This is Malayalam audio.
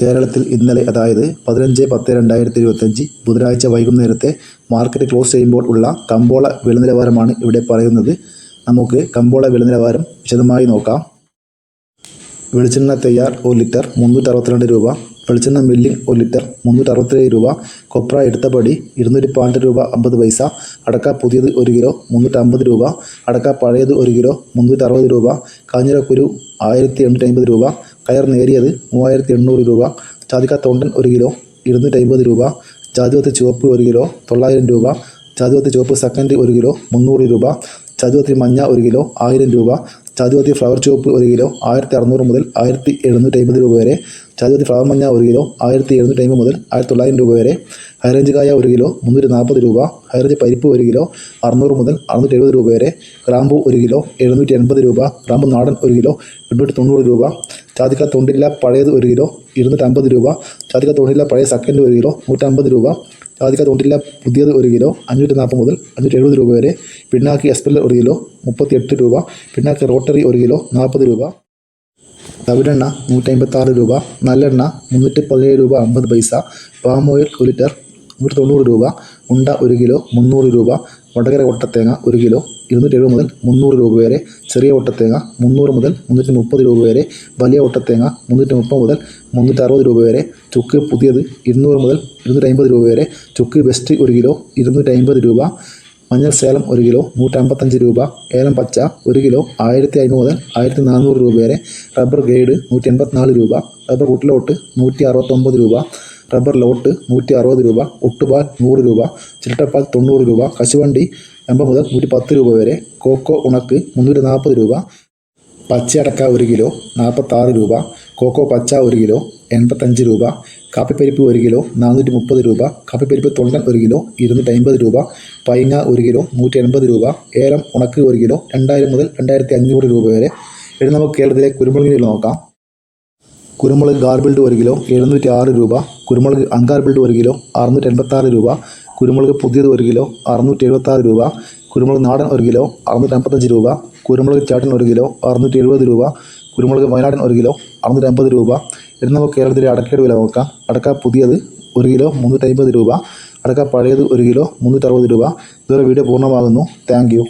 കേരളത്തിൽ ഇന്നലെ അതായത് പതിനഞ്ച് പത്ത് രണ്ടായിരത്തി ഇരുപത്തഞ്ച് ബുധനാഴ്ച വൈകുന്നേരത്തെ മാർക്കറ്റ് ക്ലോസ് ചെയ്യുമ്പോൾ ഉള്ള കമ്പോള വില നിലവാരമാണ് ഇവിടെ പറയുന്നത്. നമുക്ക് കമ്പോള വില നിലവാരം വിശദമായി നോക്കാം. വെളിച്ചെണ്ണ തയ്യാർ ഒരു ലിറ്റർ മുന്നൂറ്റി അറുപത്തിരണ്ട് രൂപ വെളിച്ചെണ്ണ മില്ലിംഗ് ഒരു ലിറ്റർ മുന്നൂറ്റി അറുപത്തേഴ് രൂപ കൊപ്ര എടുത്തപടി ഇരുന്നൂറ്റി പതിനെട്ട് രൂപ അമ്പത് പൈസ അടക്ക പുതിയത് ഒരു കിലോ മുന്നൂറ്റി അമ്പത് രൂപ അടക്ക പഴയത് ഒരു കിലോ മുന്നൂറ്റി അറുപത് രൂപ കാഞ്ഞിരക്കുരു ആയിരത്തി എണ്ണൂറ്റി അമ്പത് രൂപ കയർ നേരിയത് മൂവായിരത്തി എണ്ണൂറ് രൂപ ജാതിക്ക തൊണ്ടൻ ഒരു കിലോ ഇരുന്നൂറ്റി അമ്പത് രൂപ ജാതിപത്ത് ചുവപ്പ് ഒരു കിലോ തൊള്ളായിരം രൂപ ജാതിവത്ത് ചുവപ്പ് സെക്കൻഡ് ഒരു കിലോ മുന്നൂറ് രൂപ ചതുവത്തി മഞ്ഞ ഒരു കിലോ ആയിരം രൂപ ചതുവത്തി ഫ്ലവർ ചുവപ്പ് ഒരു കിലോ ആയിരത്തി അറുന്നൂറ് മുതൽ ആയിരത്തി എഴുന്നൂറ്റി അമ്പത് രൂപ വരെ ചതുവത്തി ഫ്ലവർ മഞ്ഞ ഒരു കിലോ ആയിരത്തി എഴുന്നൂറ്റി അമ്പത് മുതൽ ആയിരത്തി തൊള്ളായിരം രൂപ വരെ ഹൈറേഞ്ച് കായ ഒരു കിലോ മുന്നൂറ്റി നാൽപ്പത് രൂപ ഹൈറേഞ്ച് പരിപ്പ് ഒരു കിലോ അറുന്നൂറ് മുതൽ അറുന്നൂറ്റി എഴുപത് രൂപ വരെ ഗ്രാമ്പു ഒരു കിലോ എഴുന്നൂറ്റി എൺപത് രൂപ ഗ്രാമ്പു നാടൻ ഒരു കിലോ എണ്ണൂറ്റി തൊണ്ണൂറ് രൂപ ചാതിക്ക തൊണ്ടില്ല പഴയത് ഒരു കിലോ ഇരുന്നൂറ്റി അമ്പത് രൂപ. ചാതിക്ക തൊണ്ടില്ല പഴയ സെക്കൻഡ് ഒരു കിലോ നൂറ്റമ്പത് രൂപ. ചാതിക്ക തൊണ്ടില്ല പുതിയത് ഒരു കിലോ അഞ്ഞൂറ്റി നാൽപ്പത് മുതൽ അഞ്ഞൂറ്റി എഴുപത് രൂപ വരെ. പിണ്ണാക്കി എസ്പെല്ലർ ഒരു കിലോ മുപ്പത്തി എട്ട് രൂപ. പിണ്ണാക്കി റോട്ടറി ഒരു കിലോ നാൽപ്പത് രൂപ. തവിടെണ്ണ നൂറ്റമ്പത്താറ് രൂപ. നല്ലെണ്ണ മുന്നൂറ്റി പതിനേഴ് രൂപ അമ്പത് പൈസ. പാം ഓയിൽ ഒരു ലിറ്റർ നൂറ്റി തൊണ്ണൂറ് രൂപ. ഉണ്ട ഒരു കിലോ മുന്നൂറ് രൂപ. വടകര ഒട്ടത്തേങ്ങ ഒരു കിലോ ഇരുന്നൂറ്റി എഴുപത് മുതൽ മുന്നൂറ് രൂപ വരെ ചെറിയ ഒട്ടത്തേങ്ങ മുന്നൂറ് മുതൽ മുന്നൂറ്റി മുപ്പത് രൂപ വരെ വലിയ ഒട്ടത്തേങ്ങ മുന്നൂറ്റി മുപ്പത് മുതൽ മുന്നൂറ്റി അറുപത് രൂപ വരെ ചുക്ക് പുതിയത് ഇരുന്നൂറ് മുതൽ ഇരുന്നൂറ്റി അമ്പത് രൂപ വരെ ചുക്ക് ബെസ്റ്റ് ഒരു കിലോ ഇരുന്നൂറ്റി അമ്പത് രൂപ മഞ്ഞൾ സേലം ഒരു കിലോ നൂറ്റമ്പത്തഞ്ച് രൂപ ഏലം പച്ച ഒരു കിലോ ആയിരത്തി അമ്പത് മുതൽ ആയിരത്തി നാനൂറ് രൂപ വരെ റബ്ബർ ഗൈഡ് നൂറ്റി എൺപത്തിനാല് രൂപ റബ്ബർ കുട്ടിലോട്ട് നൂറ്റി അറുപത്തൊമ്പത് രൂപ റബ്ബർ ലോട്ട് നൂറ്റി അറുപത് രൂപ ഒട്ടുപാൽ നൂറ് രൂപ ചിരട്ടപ്പാൽ തൊണ്ണൂറ് രൂപ കശുവണ്ടി എൺപത് മുതൽ നൂറ്റി പത്ത് രൂപ വരെ കോക്കോ ഉണക്ക് മുന്നൂറ്റി നാൽപ്പത് രൂപ പച്ചയടക്ക ഒരു കിലോ നാൽപ്പത്താറ് രൂപ കോക്കോ പച്ച ഒരു കിലോ എൺപത്തഞ്ച് രൂപ കാപ്പിപ്പരിപ്പ് ഒരു കിലോ നാനൂറ്റി മുപ്പത് രൂപ കാപ്പിപ്പരിപ്പ് തൊണ്ടൻ ഒരു കിലോ ഇരുന്നൂറ്റി അമ്പത് രൂപ പൈങ്ങ ഒരു കിലോ നൂറ്റി എൺപത് രൂപ ഏലം ഉണക്ക് ഒരു കിലോ രണ്ടായിരം മുതൽ രണ്ടായിരത്തി അഞ്ഞൂറ് രൂപ വരെ. ഇനി നമുക്ക് കേരളത്തിലെ കുരുമുളകിന് നോക്കാം. കുരുമുളക് ഗാർബിൾഡ് ഒരു കിലോ എഴുന്നൂറ്റി ആറ് രൂപ. കുരുമുളക് അൺഗാർബിൾഡ് ഒരു കിലോ അറുന്നൂറ്റി എൺപത്താറ് രൂപ. കുരുമുളക് പുതിയത് ഒരു കിലോ അറുന്നൂറ്റി എഴുപത്താറ് രൂപ. കുരുമുളക് നാടൻ ഒരു കിലോ അറുന്നൂറ്റി അമ്പത്തഞ്ച് രൂപ. കുരുമുളക് ചാട്ടൻ ഒരു കിലോ അറുന്നൂറ്റി എഴുപത് രൂപ. കുരുമുളക് വയനാടൻ ഒരു കിലോ അറുന്നൂറ്റി അമ്പത് രൂപ. ഇനി നമുക്ക് കേരളത്തിലെ അടക്കയുടെ വില നോക്കാം. അടക്ക പുതിയത് ഒരു കിലോ മുന്നൂറ്റി അമ്പത് രൂപ. അടക്ക പഴയത് ഒരു കിലോ മുന്നൂറ്റി അറുപത് രൂപ. ഇതുവരെ വീഡിയോ പൂർണമാകുന്നു. Thank you.